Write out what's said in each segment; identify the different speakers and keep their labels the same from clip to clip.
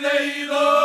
Speaker 1: neither.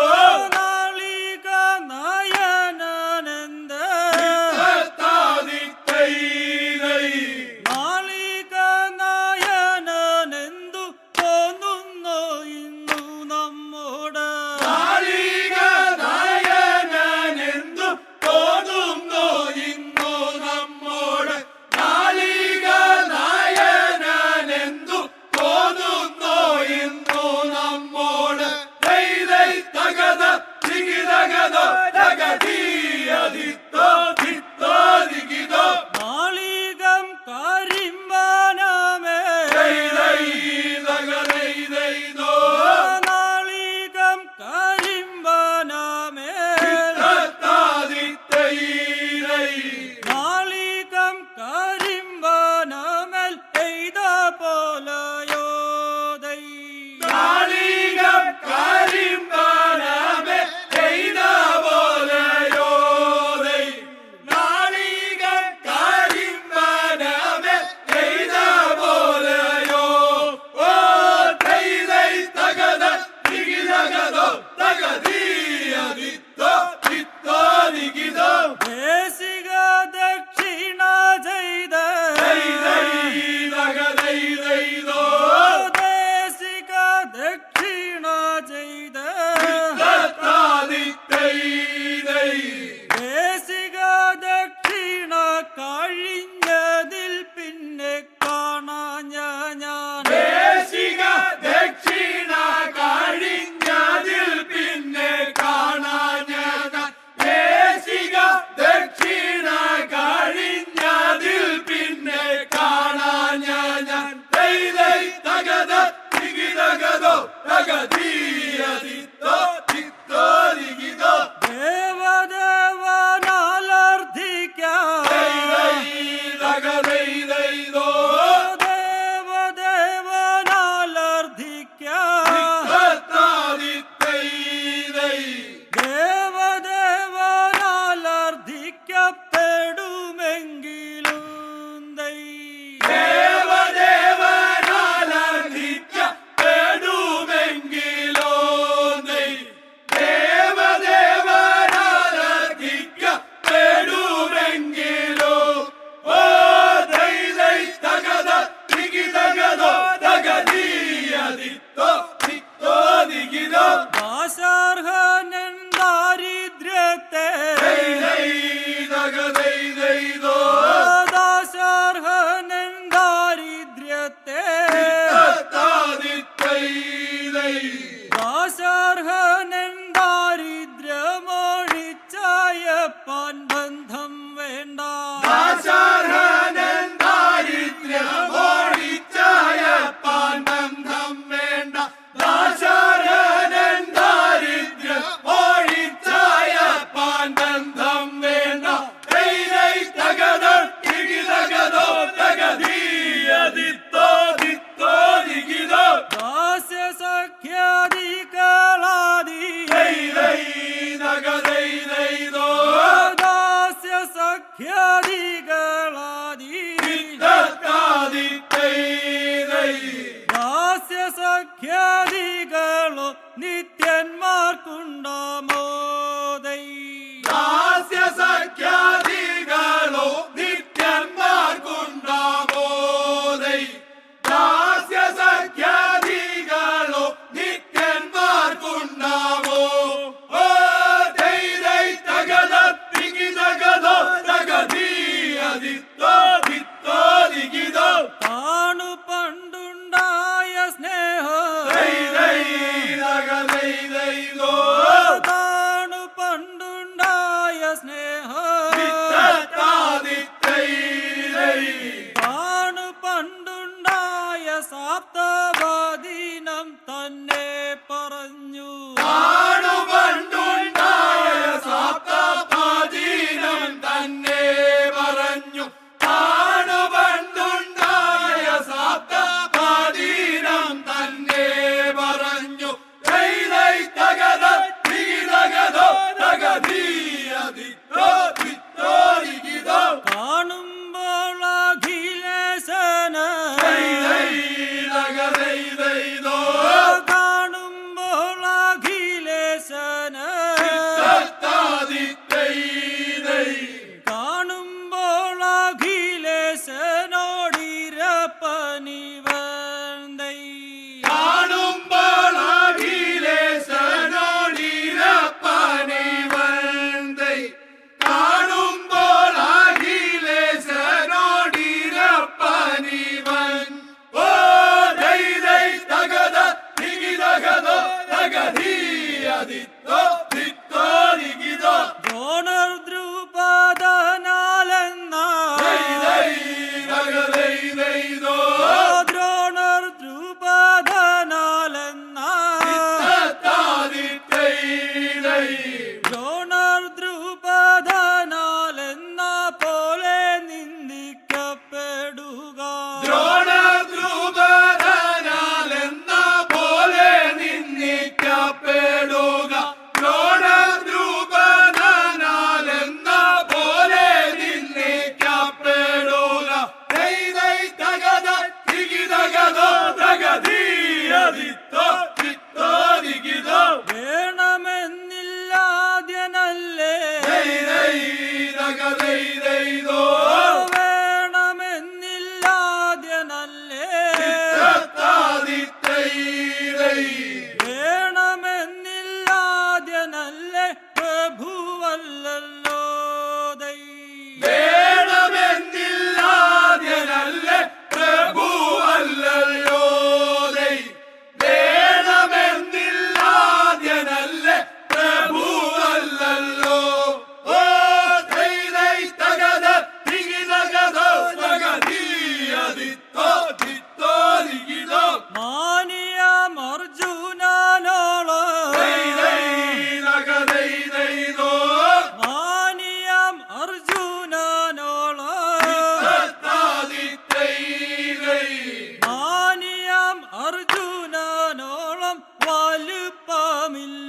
Speaker 1: செய்தோ?
Speaker 2: காணும் போலாகிலேசன
Speaker 1: சித்தத்தாதித்தை
Speaker 2: காணும் போலாகிலேசனோடிர பணிவந்தை
Speaker 1: காணும் போலாகிலேசனோடிர பணிவந்தை காணும்
Speaker 2: வாலுப்பாமில்லை